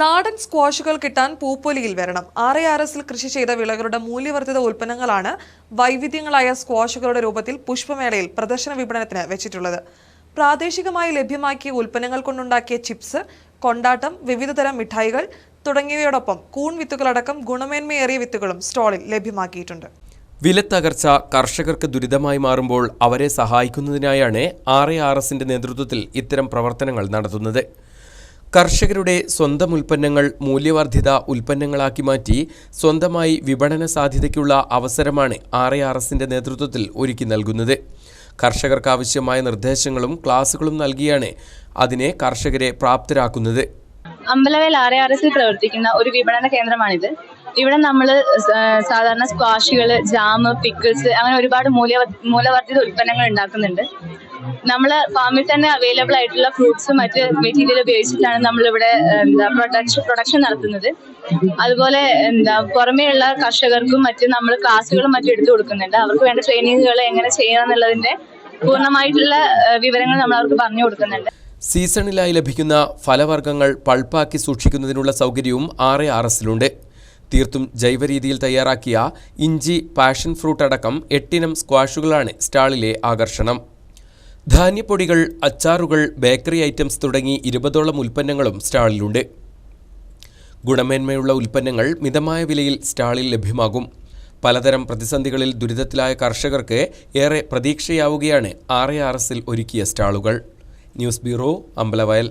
നാടൻ സ്ക്വാഷുകൾ കിട്ടാൻ പൂപ്പൊലിയിൽ വരണം. ആർ എ ആർ എസിൽ കൃഷി ചെയ്ത വിളകളുടെ മൂല്യവർദ്ധിത ഉൽപ്പന്നങ്ങളാണ് വൈവിധ്യങ്ങളായ സ്ക്വാഷുകളുടെ രൂപത്തിൽ പുഷ്പമേളയിൽ പ്രദർശന വിപണനത്തിന് വെച്ചിട്ടുള്ളത്. പ്രാദേശികമായി ലഭ്യമാക്കിയ ഉൽപ്പന്നങ്ങൾ കൊണ്ടുണ്ടാക്കിയ ചിപ്സ് കൊണ്ടാട്ടം വിവിധതരം മിഠായികൾ തുടങ്ങിയവയോടൊപ്പം കൂൺ വിത്തുകളടക്കം ഗുണമേന്മയേറിയ വിത്തുകളും സ്റ്റാളിൽ ലഭ്യമാക്കിയിട്ടുണ്ട്. വിലത്തകർച്ച കർഷകർക്ക് ദുരിതമായി മാറുമ്പോൾ അവരെ സഹായിക്കുന്നതിനായാണ് ആർ എ ആർ എസിന്റെ നേതൃത്വത്തിൽ ഇത്തരം പ്രവർത്തനങ്ങൾ നടത്തുന്നത്. കർഷകരുടെ സ്വന്തം ഉൽപ്പന്നങ്ങൾ മൂല്യവർദ്ധിത ഉൽപ്പന്നങ്ങളാക്കി മാറ്റി സ്വന്തമായി വിപണന സാധ്യതയ്ക്കുള്ള അവസരമാണ് ആർ എ ആർ എസിന്റെ നേതൃത്വത്തിൽ ഒരുക്കി നൽകുന്നത്. കർഷകർക്ക് ആവശ്യമായ നിർദ്ദേശങ്ങളും ക്ലാസുകളും നൽകിയാണ് അതിനെ കർഷകരെ പ്രാപ്തരാക്കുന്നത്. അമ്പലവേൽ ആർ എ ആർ എസിൽ പ്രവർത്തിക്കുന്ന ഒരു വിപണന കേന്ദ്രമാണിത്. ഇവിടെ നമ്മൾ സാധാരണ സ്ക്വാഷുകൾ ജാം പിക്കിൾസ് അങ്ങനെ ഒരുപാട് മൂല്യ മൂലവർദ്ധിത ഉൽപ്പന്നങ്ങൾ ഉണ്ടാക്കുന്നുണ്ട്. നമ്മൾ ഫാമിൽ തന്നെ അവൈലബിൾ ആയിട്ടുള്ള ഫ്രൂട്ട്സും മറ്റ് മെറ്റീരിയൽ ഉപയോഗിച്ചിട്ടാണ് നമ്മളിവിടെ എന്താ പ്രൊഡക്ഷൻ പ്രൊഡക്ഷൻ നടത്തുന്നത്. അതുപോലെ എന്താ പുറമേയുള്ള കർഷകർക്കും മറ്റ് നമ്മൾ ക്ലാസ്സുകളും മറ്റും എടുത്തു കൊടുക്കുന്നുണ്ട്. അവർക്ക് വേണ്ട ട്രെയിനിങ്ങുകൾ എങ്ങനെ ചെയ്യണം എന്നുള്ളതിന്റെ പൂർണമായിട്ടുള്ള വിവരങ്ങൾ നമ്മൾ അവർക്ക് പറഞ്ഞു കൊടുക്കുന്നുണ്ട്. സീസണിലായി ലഭിക്കുന്ന ഫലവർഗങ്ങൾ പൾപ്പാക്കി സൂക്ഷിക്കുന്നതിനുള്ള സൗകര്യവും ആർ എ ആർ എസിലുണ്ട് തീർത്തും ജൈവരീതിയിൽ തയ്യാറാക്കിയ ഇഞ്ചി പാഷൻ ഫ്രൂട്ട് അടക്കം എട്ടിനം സ്ക്വാഷുകളാണ് സ്റ്റാളിലെ ആകർഷണം. ധാന്യപ്പൊടികൾ അച്ചാറുകൾ ബേക്കറി ഐറ്റംസ് തുടങ്ങി ഇരുപതോളം ഉൽപ്പന്നങ്ങളും സ്റ്റാളിലുണ്ട്. ഗുണമേന്മയുള്ള ഉൽപ്പന്നങ്ങൾ മിതമായ വിലയിൽ സ്റ്റാളിൽ ലഭ്യമാകും. പലതരം പ്രതിസന്ധികളിൽ ദുരിതത്തിലായ കർഷകർക്ക് ഏറെ പ്രതീക്ഷയാവുകയാണ് ആർ എ ആർ എസിൽ ഒരുക്കിയ സ്റ്റാളുകൾ. News bureau Ambalavayal.